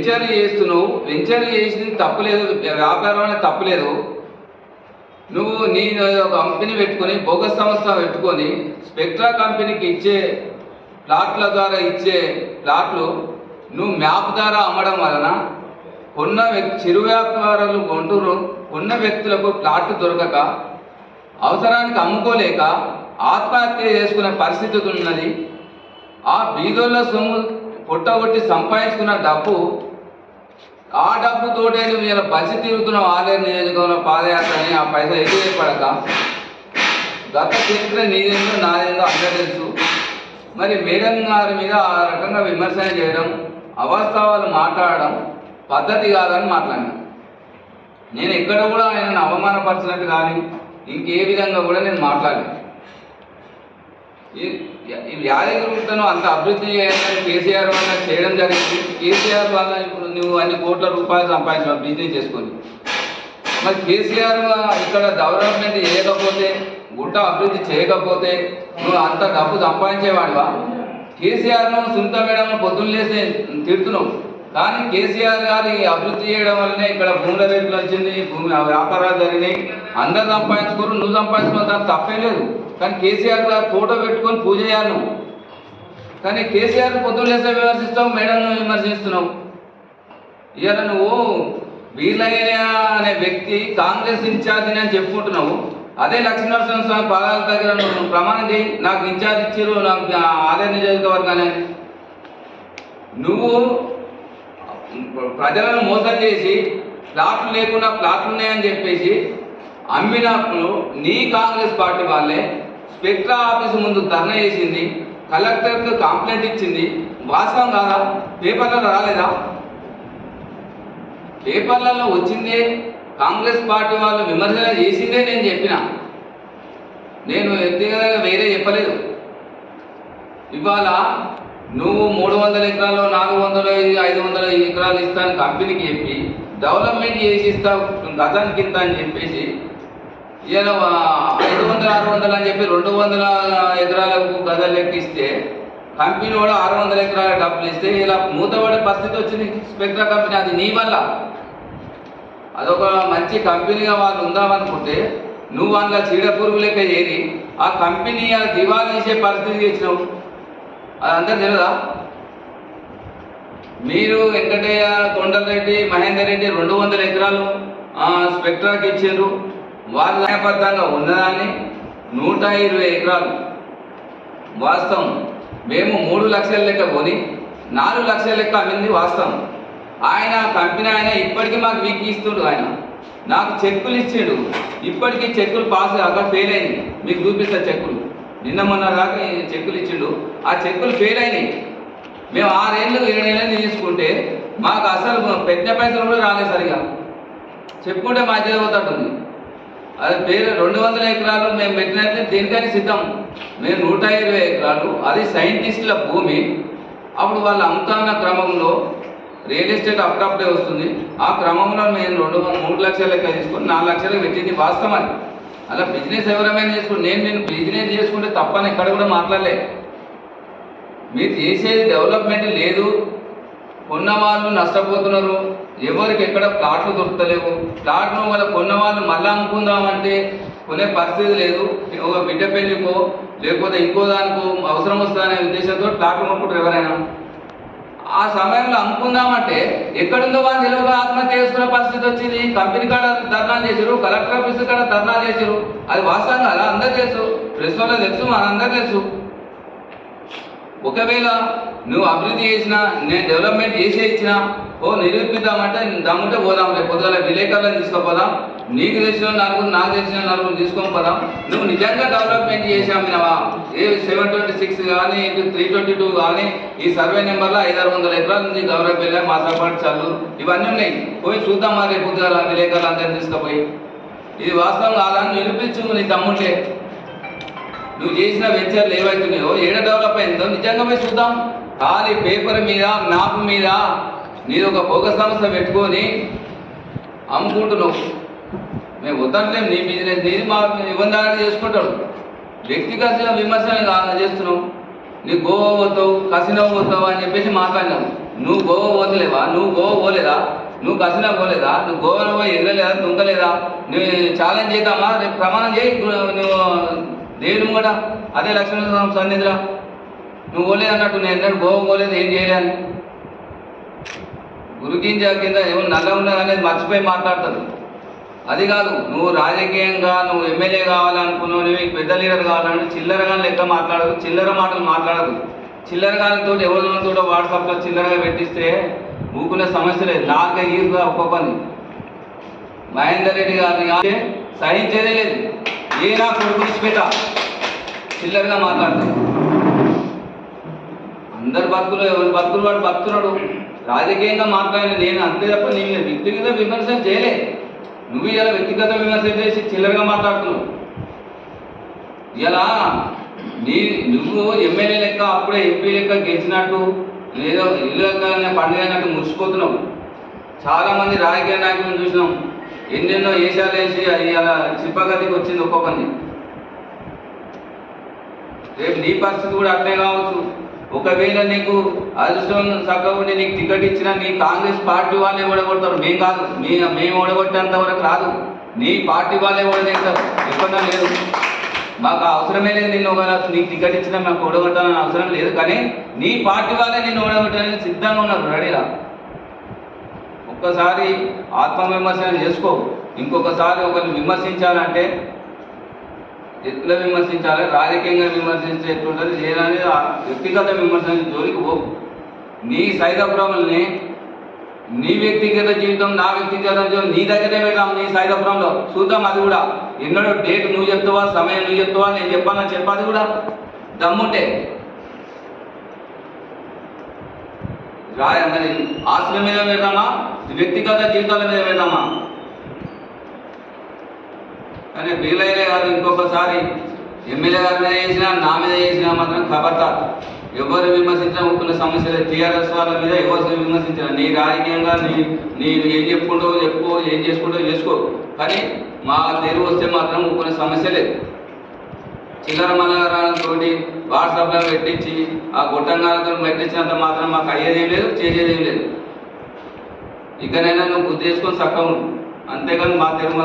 Venture చేస్తున్నావు. Venture చేసింది తప్పులేదు. వ్యాపారం అనేది తప్పులేదు. నువ్వు నీ కంపెనీ పెట్టుకొని భోగ సంస్థ పెట్టుకొని స్పెక్ట్రా కంపెనీకి ఇచ్చే ప్లాట్ల ద్వారా ఇచ్చే ప్లాట్లు నువ్వు మ్యాప్ ద్వారా అమ్మడం వలన కొన్న వ్యక్తి చిరు వ్యాపారులు కొంటూరు కొన్న వ్యక్తులకు ప్లాట్లు దొరకక అవసరానికి అమ్ముకోలేక ఆత్మహత్య చేసుకునే పరిస్థితి ఉన్నది. ఆ బీదోళ్ళ సొమ్ము పొట్టగొట్టి సంపాదించుకున్న డబ్బు ఆ డబ్బుతోటే నువ్వు ఇలా బసి తిరుగుతున్న ఆలేరు నియోజకవర్గంలో పాదయాత్రని ఆ పైసలు ఎటు పడక గత చరిత్ర నీదేందో నాదేందో అందరూ తెలుసు. మరి మేడం గారి మీద ఆ రకంగా విమర్శన చేయడం అవాస్తవాలు మాట్లాడడం పద్ధతి కాదని మాట్లాడినా. నేను ఎక్కడ కూడా ఆయనను అవమానపరిచినట్టు కానీ ఇంకే విధంగా కూడా నేను మాట్లాడలేదు. ఈ- యాదగిరిగుట్టను అంత అభివృద్ధి చేయాలని కేసీఆర్ వల్ల చేయడం జరిగింది. కేసీఆర్ వల్ల ఇప్పుడు నువ్వు అన్ని కోట్ల రూపాయలు సంపాదించావు బిజినెస్ చేసుకొని. మరి కేసీఆర్ ఇక్కడ డెవలప్మెంట్ చేయకపోతే గుట్ట అభివృద్ధి చేయకపోతే నువ్వు అంత డబ్బు సంపాదించేవాడివా? కేసీఆర్ను సునీత మేడం పొద్దున్న లేసి తిడుతున్నావు. కానీ కేసీఆర్ గారి అభివృద్ధి చేయడం వల్లనే ఇక్కడ భూముల రేట్లు వచ్చింది భూమి వ్యాపారాలు జరిగినాయి. అందరు సంపాదించుకోరు నువ్వు సంపాదించుకోవడం తప్పే లేదు. కానీ కేసీఆర్ గారు ఫోటో పెట్టుకొని పూజ చేయాలి నువ్వు. కానీ కేసీఆర్ పొద్దున్న విమర్శిస్తాం విమర్శిస్తావు మేడం విమర్శిస్తున్నావు. ఇవాళ నువ్వు వీళ్ళయ్య అనే వ్యక్తి కాంగ్రెస్ ఇన్ఛార్జిని అని చెప్పుకుంటున్నావు. అదే లక్ష్మీనరసింహ స్వామి పాదాల దగ్గర నువ్వు ప్రమాణం చేయి నాకు ఇన్ఛార్జ్ ఇచ్చారు నాకు ఆదాయ నియోజకవర్గానే నువ్వు ప్రజలను మోసం చేసి ప్లాట్లు లేకుండా ప్లాట్లు ఉన్నాయని చెప్పేసి అమ్మినప్పుడు నీ కాంగ్రెస్ పార్టీ వాళ్ళే స్పెక్ట్రా ఆఫీస్ ముందు ధర్నా చేసింది కలెక్టర్కు కంప్లైంట్ ఇచ్చింది. వాస్తవం కాదా? పేపర్లలో రాలేదా? పేపర్లలో వచ్చిందే కాంగ్రెస్ పార్టీ వాళ్ళు విమర్శన చేసిందే నేను చెప్పిన. నేను వ్యక్తిగతంగా వేరే చెప్పలేదు. ఇవాళ నువ్వు మూడు వందల ఎకరాలు నాలుగు వందల ఐదు వందల ఎకరాలు ఇస్తాను కంపెనీకి చెప్పి డెవలప్మెంట్ చేసి ఇస్తావు గతానికి ఇంత అని చెప్పేసి ఇలా ఐదు వందల ఆరు వందలు అని చెప్పి రెండు వందల ఎకరాలకు గదలు లెక్కిస్తే కంపెనీ కూడా ఆరు వందల ఎకరాల డబ్బులు ఇస్తే ఇలా మూతపడే పరిస్థితి వచ్చింది స్పెక్ట్రా కంపెనీ. అది నీ వల్ల. అదొక మంచి కంపెనీగా వాళ్ళు ఉందామనుకుంటే నువ్వు అందులో చీడ పురుగు లెక్క చేరి ఆ కంపెనీ అది దివాళీ పరిస్థితి తెచ్చినావు అది అందరు తెలియదా మీరు వెంకటయ్య కొండలరెడ్డి మహేందర్ రెడ్డి రెండు వందల ఎకరాలు స్పెక్ట్రాకి ఇచ్చారు. వాళ్ళ నేపథ్యంగా ఉన్నదాన్ని నూట ఇరవై ఎకరాలు. వాస్తవం. మేము మూడు లక్షల లెక్క కొని నాలుగు లక్షల లెక్క అమ్మింది వాస్తవం. ఆయన కంపెనీ ఆయన ఇప్పటికీ మాకు వీక్ ఇస్తుండు ఆయన. నాకు చెక్కులు ఇచ్చిండు. ఇప్పటికీ చెక్కులు పాస్ కాక ఫెయిల్ అయింది. మీకు చూపిస్తా చెక్కులు. నిన్న మొన్న దాకా చెక్కులు ఇచ్చిండు. ఆ చెక్కులు ఫెయిల్ అయినాయి. మేము ఆరేళ్ళు నెలలు తీసుకుంటే మాకు అసలు పెట్టిన పైసలు కూడా రాలేదు సరిగా. చెప్పుకుంటే మా అవుతుంది అది పేరు రెండు వందల ఎకరాలు మేము పెట్టినట్లే దేనికైనా సిద్ధం. మేము నూట ఇరవై ఎకరాలు. అది సైంటిస్టుల భూమి. అప్పుడు వాళ్ళు అమ్ముతున్న క్రమంలో రియల్ ఎస్టేట్ అప్పుడప్పుడే వస్తుంది. ఆ క్రమంలో మేము రెండు మూడు లక్షల లెక్క తీసుకొని నాలుగు లక్షలకు పెట్టింది వాస్తవం అది. అలా బిజినెస్ ఎవరైనా చేసుకుని నేను నేను బిజినెస్ చేసుకుంటే తప్పని ఎక్కడ కూడా మాట్లాడలే. మీరు చేసేది డెవలప్మెంట్ లేదు. కొన్న వాళ్ళు నష్టపోతున్నారు. ఎవరికి ఎక్కడ ప్లాట్లు దొరకలేవు ప్లాట్లు వల్ల కొన్న వాళ్ళు మళ్ళీ అమ్ముకుందామంటే కొనే పరిస్థితి లేదు. ఒక బిడ్డ పెళ్ళికో లేకపోతే ఇంకో దానికో అవసరం వస్తుందనే ఉద్దేశంతో ప్లాట్లు కొనుక్కుంటారు ఎవరైనా. ఆ సమయంలో అమ్ముకుందామంటే ఎక్కడుందో వాళ్ళు నిలవగా ఆత్మహత్య చేసుకునే పరిస్థితి వచ్చింది. కంపెనీ కాడ ధర్నా చేశారు కలెక్టర్ ఆఫీస్ కాడ ధర్నా చేశారు అది వాస్తవం కదా అందరు తెలుసు. ప్రెస్ వాళ్ళకి తెలుసు మనందరూ తెలుసు. ఒకవేళ నువ్వు అభివృద్ధి చేసినా నేను డెవలప్మెంట్ చేసే ఇచ్చినా ఓ నిరూపిద్దామంటే దమ్ముంటే పోదాం రేపు పొద్దున విలేకరులను తీసుకుపోదాం నీకు తెలిసిన నలుగురు నాకు తెలిసిన నలుగురు తీసుకొని పోదాం. నువ్వు నిజంగా డెవలప్మెంట్ చేసి అమ్మినవా? ఏ సెవెన్ ట్వంటీ సిక్స్ కానీ ఇటు త్రీ ట్వంటీ టూ కానీ ఈ సర్వే నెంబర్లో ఐదారు వందల ఎకరాల నుంచి గౌరవపల్లి మాసాపాటు చల్లు ఇవన్నీ ఉన్నాయి. పోయి చూద్దాం మరి రేపు పొద్దున విలేకరులు అందరిని తీసుకుపోయి? ఇది వాస్తవం కాదని నిరూపించు నీ తమ్ముంటే నువ్వు చేసిన వెంచర్లు ఏవైతున్నాయో ఏడ డెవలప్ అయిందో నిజంగా పోయి చూద్దాం. ఖాళీ పేపర్ మీద మ్యాప్ మీద నీది ఒక భోగ సంస్థ పెట్టుకొని అమ్ముకుంటున్నావు. మేము వద్దట్లేం నీ బిజినెస్ నీది మా ఇవ్వదాన్ని చేసుకుంటాడు వ్యక్తిగత విమర్శలు చేస్తున్నావు. నీ గోవా పోతావు కసినో పోతావు అని చెప్పేసి మాట్లాడినావు. నువ్వు గోవా పోతలేవా? నువ్వు గోవా పోలేదా? నువ్వు కసినా పోలేదా? నువ్వు గోవాలో పోయి ఎగరలేదా? దుంకలేదా? నువ్వు ఛాలెంజ్ చేద్దామా? రేపు ప్రమాణం చేయి నువ్వు దేవుని ముంగట. అదే లక్ష్మణ సన్నిధిలో. నువ్వు పోలేదు అన్నట్టు నేను ఎన్నడూ గోవా పోలేదు ఏం చేయలేను గురుకింజ కింద ఏమో నల్ల ఉన్నది అనేది మర్చిపోయి మాట్లాడుతుంది అది కాదు నువ్వు రాజకీయంగా నువ్వు ఎమ్మెల్యే కావాలనుకున్నావు నువ్వు పెద్ద లీడర్ కావాలని చిల్లరగా లెక్క మాట్లాడదు చిల్లర మాటలు మాట్లాడదు. చిల్లరగాలతో ఎవరితో వాట్సాప్లో చిల్లరగా పెట్టిస్తే ఊకునే సమస్య లేదు. నాలుగే ఈరుగా ఒక్కొక్కని మహేందర్ రెడ్డి గారిని అంటే సహించేదే లేదు. ఏ నా కొడుకు ఇచ్చిపెట్ట చిల్లరగా మాట్లాడతాడు అందరు బతుకులు ఎవరి బతుకులు వాడు బతుకున్నాడు. రాజకీయంగా మాట్లాడిన నేను అంతే తప్ప నీ మీద వ్యక్తిగత విమర్శ చేయలే. నువ్వు ఇలా వ్యక్తిగత విమర్శ చేసి చిల్లరగా మాట్లాడుతున్నావు. ఇలా నీ నువ్వు ఎమ్మెల్యే లెక్క అప్పుడే ఎంపీ లెక్క గెలిచినట్టు లేదా ఇల్లు లెక్క పండుగ అన్నట్టు మురిసిపోతున్నావు. చాలామంది రాజకీయ నాయకులను చూసినాం. ఎన్నెన్నో వేషాలు వేసి అవి అలా చిప్పగతికి వచ్చింది ఒక్కొక్కరిని. రేపు నీ పరిస్థితి కూడా అట్లే కావచ్చు. ఒకవేళ నీకు అదృష్టం చక్కగా నీకు టికెట్ ఇచ్చినా నీ కాంగ్రెస్ పార్టీ వాళ్ళే ఓడగొడతారు. మేము కాదు మీ మేము ఓడగొట్టేంత వరకు రాదు. నీ పార్టీ వాళ్ళే ఓడగొడతారు ఎక్కడా లేదు. మాకు అవసరమే లేదు నిన్ను ఒకవేళ నీకు టికెట్ ఇచ్చినా మాకు ఓడగొట్టాలని అవసరం లేదు. కానీ నీ పార్టీ వాళ్ళే నిన్ను ఓడగొట్టాలని సిద్ధంగా ఉన్నారు. రెడీలా ఒక్కసారి ఆత్మవిమర్శన చేసుకో. ఇంకొకసారి ఒకరిని విమర్శించాలంటే ఎట్లా విమర్శించాలి? రాజకీయంగా విమర్శించే ఎట్లుంటుంది చేయాలని వ్యక్తిగత విమర్శన జోలికి పో. నీ సైదపురంని నీ వ్యక్తిగత జీవితం నా వ్యక్తిగత జీవితం నీ దగ్గరే పెడతాం నీ సైదపురంలో చూద్దాం అది కూడా. ఎన్నడో డేట్ నువ్వు చెప్తావా సమయం నువ్వు చెప్తావా? నేను చెప్పాలని చెప్పాలి కూడా. దమ్ముంటే రాయ మరి ఆస్తుల మీద పెడదామా వ్యక్తిగత జీవితాల మీద పెడదామా కానీ వీలైన గారు ఇంకొకసారి ఎమ్మెల్యే గారి మీద చేసినా నా మీద చేసినా మాత్రం ఖబర్దార్ ఎవరు విమర్శించినా ఉంటున్న సమస్యలు టీఆర్ఎస్ వాళ్ళ మీద ఎవరు విమర్శించినా నీ రాజకీయంగా నీ నేను ఏం చెప్పుకుంటావు చెప్పుకో ఏం చేసుకుంటావు చేసుకో. కానీ మా తెరువు వస్తే మాత్రం ఒప్పుకునే సమస్య లేదు. చిల్లర మలగారాలతో వాట్సాప్లో పెట్టించి ఆ గుట్టంగాలతో పెట్టించినంత మాత్రం మాకు అయ్యేదేం లేదు చేసేదేం లేదు. ఇకనైనా నువ్వు గుర్తు చేసుకొని చక్కగా ఉండు. అంతేగాని మా తిరుమల